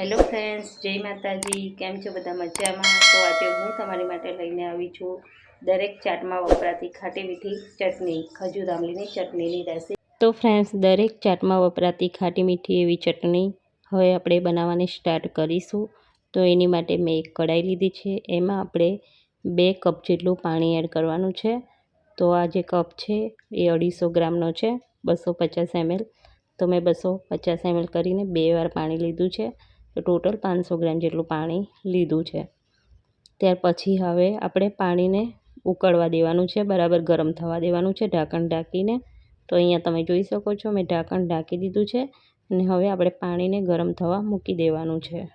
Hello friends, જય માતાજી. કેમ છો બધા મજામાં? તો આજે હું તમારી માટે લઈને આવી છું દરેક ચાટમાં વપરાતી ખાટી મીઠી ચટણી, ખજૂર આંબલીની ચટણીની રેસીપી તો ફ્રેન્ડ્સ, દરેક ચાટમાં વપરાતી ખાટી મીઠી એવી ચટણી હવે આપણે બનાવવાની સ્ટાર્ટ કરીશું. તો એની માટે મેં એક કઢાઈ લીધી છે. એમાં આપણે બે કપ જેટલું પાણી એડ કરવાનું છે. તો આ જે કપ છે એ અઢીસો ગ્રામનો છે, બસો પચાસ એમએલ. તો મેં બસો પચાસ એમએલ કરીને બે વાર પાણી લીધું છે. તો ટોટલ પાંચસો ગ્રામ જેટલું પાણી લીધું છે. ત્યાર પછી હવે આપણે પાણીને ઉકળવા દેવાનું છે, બરાબર ગરમ થવા દેવાનું છે, ઢાંકણ ઢાંકીને. તો અહીંયા તમે જોઈ શકો છો, મેં ઢાંકણ ઢાંકી દીધું છે અને હવે આપણે પાણીને ગરમ થવા મૂકી દેવાનું છે.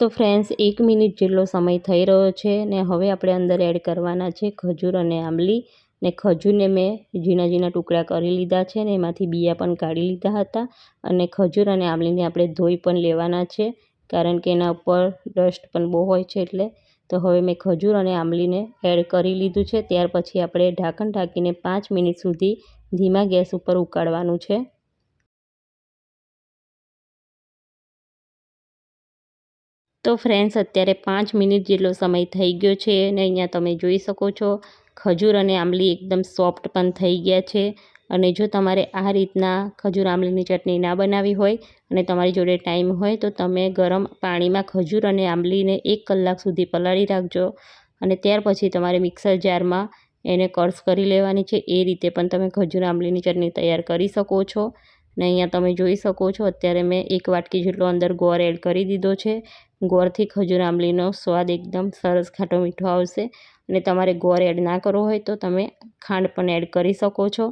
તો ફ્રેન્ડ્સ, એક મિનિટ જેટલો સમય થઈ રહ્યો છે ને હવે આપણે અંદર એડ કરવાના છે ખજૂર અને આંબલી. ને ખજૂરને મેં ઝીણા ઝીણા ટુકડા કરી લીધા છે ને એમાંથી બિયા પણ કાઢી લીધા હતા. અને ખજૂર અને આંબલીને આપણે ધોઈ પણ લેવાના છે, કારણ કે એના ઉપર ડસ્ટ પણ બહુ હોય છે એટલે. તો હવે મેં ખજૂર અને આંબલીને એડ કરી લીધું છે. ત્યાર પછી આપણે ઢાંકણ ઢાંકીને પાંચ મિનિટ સુધી ધીમા ગેસ ઉપર ઉકાળવાનું છે. તો ફ્રેન્ડ્સ, અત્યારે પાંચ મિનિટ જેટલો સમય થઈ ગયો છે અને અહીંયા તમે જોઈ શકો છો. ખજૂર અને આંબલી એકદમ સોફ્ટ પણ થઈ ગયા છે. અને જો તમારે આ રીતના ખજૂર, આંબલીની ચટણી ના બનાવી હોય અને તમારી જોડે ટાઈમ હોય તો તમે ગરમ પાણીમાં ખજૂર અને આંબલીને એક કલાક સુધી પલાળી રાખજો. અને ત્યાર પછી તમારે મિક્સર જારમાં એને કર્સ કરી લેવાની છે. એ રીતે પણ તમે ખજૂર, આંબલીની ચટણી તૈયાર કરી શકો છો. ને અહીંયા તમે જોઈ શકો છો, અત્યારે મેં એક વાટકી જેટલો અંદર ગોળ એડ કરી દીધો છે. ગોળથી ખજૂર, આંબલીનો સ્વાદ એકદમ સરસ ખાટો મીઠો આવશે. અને તમારે ગોળ એડ ના કરવો હોય તો તમે ખાંડ પણ એડ કરી શકો છો.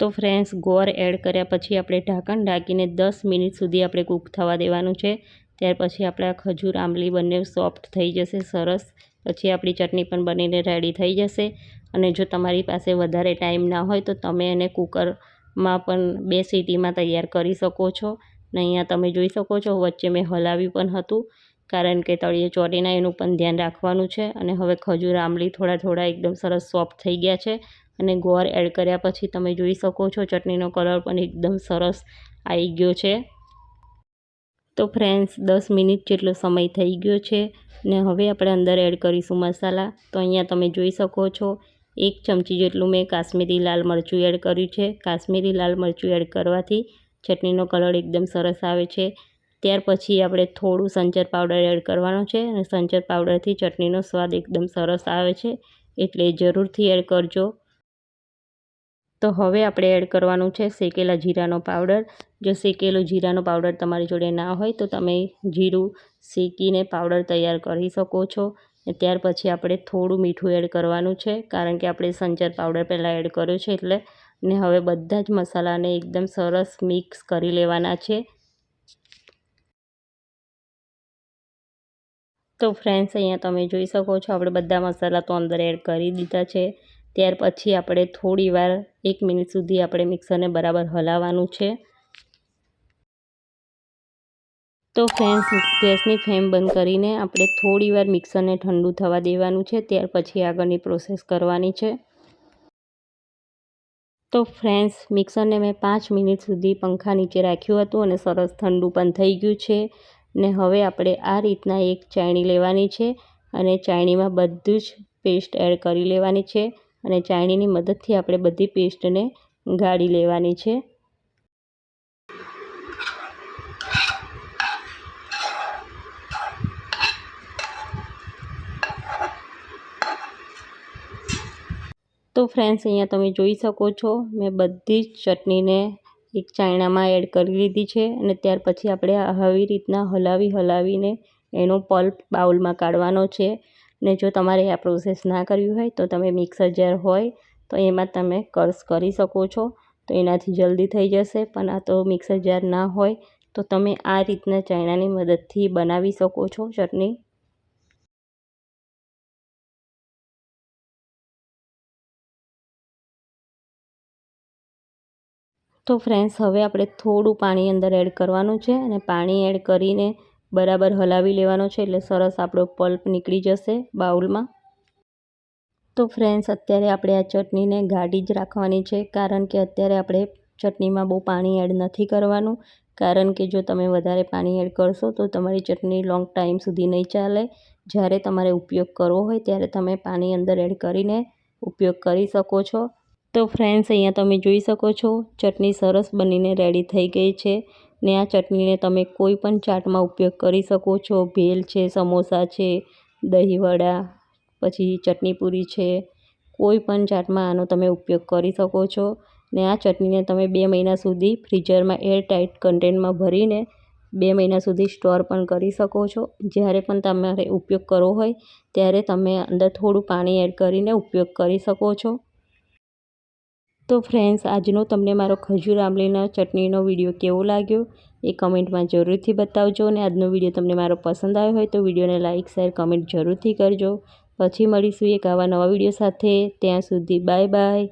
તો ફ્રેન્ડ્સ ગોળ એડ કર્યા પછી આપણે ઢાંકણ ઢાંકીને દસ મિનિટ સુધી આપણે કૂક થવા દેવાનું છે. ત્યાર પછી આપણા ખજૂર આંબલી બંને સોફ્ટ થઈ જશે સરસ. પછી આપણી ચટણી પણ બનીને રેડી થઈ જશે. અને જો તમારી પાસે વધારે ટાઈમ ના હોય તો તમે એને કુકરમાં પણ બે સીટીમાં તૈયાર કરી શકો છો. ને અહીંયા તમે જોઈ શકો છો, વચ્ચે મેં હલાવ્યું પણ હતું. કારણ કે તળિયે ચોટીના એનું પણ ધ્યાન રાખવાનું છે અને હવે ખજૂર, આંબલી થોડા થોડા એકદમ સરસ સોફ્ટ થઈ ગયા છે અને ગોળ એડ કર્યા પછી તમે જોઈ શકો છો ચટણીનો કલર પણ એકદમ સરસ આવી ગયો છે. તો ફ્રેન્ડ્સ, દસ મિનિટ જેટલો સમય થઈ ગયો છે ને હવે આપણે અંદર એડ કરીશું મસાલા. તો અહીંયા તમે જોઈ શકો છો એક ચમચી જેટલું મેં કાશ્મીરી લાલ મરચું એડ કર્યું છે. કાશ્મીરી લાલ મરચું એડ કરવાથી ચટણીનો કલર એકદમ સરસ આવે છે ત્યાર પછી આપણે થોડું સંચર પાવડર એડ કરવાનો છે અને સંચર પાવડરથી ચટણીનો સ્વાદ એકદમ સરસ આવે છે, એટલે જરૂરથી એડ કરજો. તો હવે આપણે એડ કરવાનું છે શેકેલા જીરાનો પાવડર. જો શેકેલો જીરાનો પાવડર તમારી જોડે ના હોય તો તમે જીરું શેકીને પાવડર તૈયાર કરી શકો છો. ત્યાર પછી આપણે થોડું મીઠું એડ કરવાનું છે, કારણ કે આપણે સંચર પાવડર પહેલાં એડ કર્યો છે એટલે. ને હવે બધા જ મસાલાને એકદમ સરસ મિક્સ કરી લેવાના છે. તો ફ્રેન્ડ્સ અહીંયા તમે જોઈ શકો છો, આપણે બધા મસાલા તો અંદર એડ કરી દીધા છે. ત્યાર પછી આપણે થોડી વાર, એક મિનિટ સુધી આપણે મિક્સરને બરાબર હલાવવાનું છે. તો ફ્રેન્ડ્સ ગેસની ફ્લેમ બંધ કરીને આપણે થોડી વાર મિક્સરને ઠંડુ થવા દેવાનું છે. ત્યાર પછી આગળની પ્રોસેસ કરવાની છે. તો ફ્રેન્ડ્સ મિક્સરને મેં પાંચ મિનિટ સુધી પંખા નીચે રાખ્યું હતું અને સરસ ઠંડુ પણ થઈ ગયું છે. ને હવે આપણે આ રીતના એક ચાયણી લેવાની છે અને ચાયણીમાં બધું જ પેસ્ટ એડ કરી લેવાની છે અને ચાયણીની મદદથી આપણે બધી પેસ્ટને ગાળી લેવાની છે. તો ફ્રેન્ડ્સ અહીંયા તમે જોઈ શકો છો, મેં બધી જ ચટણીને એક ચાયણામાં એડ કરી લીધી છે અને ત્યાર પછી આપણે આવી રીતના હલાવી હલાવીને એનો પલ્પ બાઉલમાં કાઢવાનો છે ને જો તમારે આ પ્રોસેસ ના કરવી હોય તો તમે મિક્સર જાર હોય તો એમાં તમે કર્સ કરી શકો છો. તો એનાથી જલ્દી થઈ જશે પણ આ તો મિક્સર જાર ના હોય તો તમે આ રીતના ચાયણાની મદદથી બનાવી શકો છો ચટણી. તો ફ્રેન્ડ્સ હવે આપણે થોડું પાણી અંદર એડ કરવાનું છે અને પાણી એડ કરીને બરાબર હલાવી લેવાનો છે એટલે સરસ આપણો પલ્પ નીકળી જશે બાઉલમાં. તો ફ્રેન્ડ્સ અત્યારે આપણે આ ચટણીને ગાઢી જ રાખવાની છે કારણ કે અત્યારે આપણે ચટણીમાં બહુ પાણી એડ નથી કરવાનું. કારણ કે જો તમે વધારે પાણી એડ કરશો તો તમારી ચટણી લોંગ ટાઈમ સુધી નહીં ચાલે. જ્યારે તમારે ઉપયોગ કરવો હોય ત્યારે તમે પાણી અંદર એડ કરીને ઉપયોગ કરી શકો છો. તો ફ્રેન્ડ્સ અહીંયા તમે જોઈ શકો છો, ચટણી સરસ બનીને રેડી થઈ ગઈ છે ને આ ચટણીને તમે કોઈ પણ ચાટમાં ઉપયોગ કરી શકો છો. ભેલ છે, સમોસા છે, દહીંવડા, પછી ચટણી પૂરી છે. કોઈ પણ ચાટમાં આનો તમે ઉપયોગ કરી શકો છો ને આ ચટણીને તમે બે મહિના સુધી ફ્રીઝરમાં એર ટાઇટ કન્ટેનરમાં ભરીને બે મહિના સુધી સ્ટોર પણ કરી શકો છો. જ્યારે પણ તમારે ઉપયોગ કરવો હોય, ત્યારે તમે અંદર થોડું પાણી એડ કરીને ઉપયોગ કરી શકો છો. તો ફ્રેન્ડ્સ, આજનો તમને મારો ખજૂર આંબલીના ચટણીનો વીડિયો કેવો લાગ્યો એ કમેન્ટમાં જરૂરથી બતાવજો અને આજનો વીડિયો તમને મારો પસંદ આવ્યો હોય તો વિડીયોને લાઇક, શેર, કમેન્ટ જરૂરથી કરજો. પછી મળીશું એક આવા નવા વીડિયો સાથે. ત્યાં સુધી બાય બાય.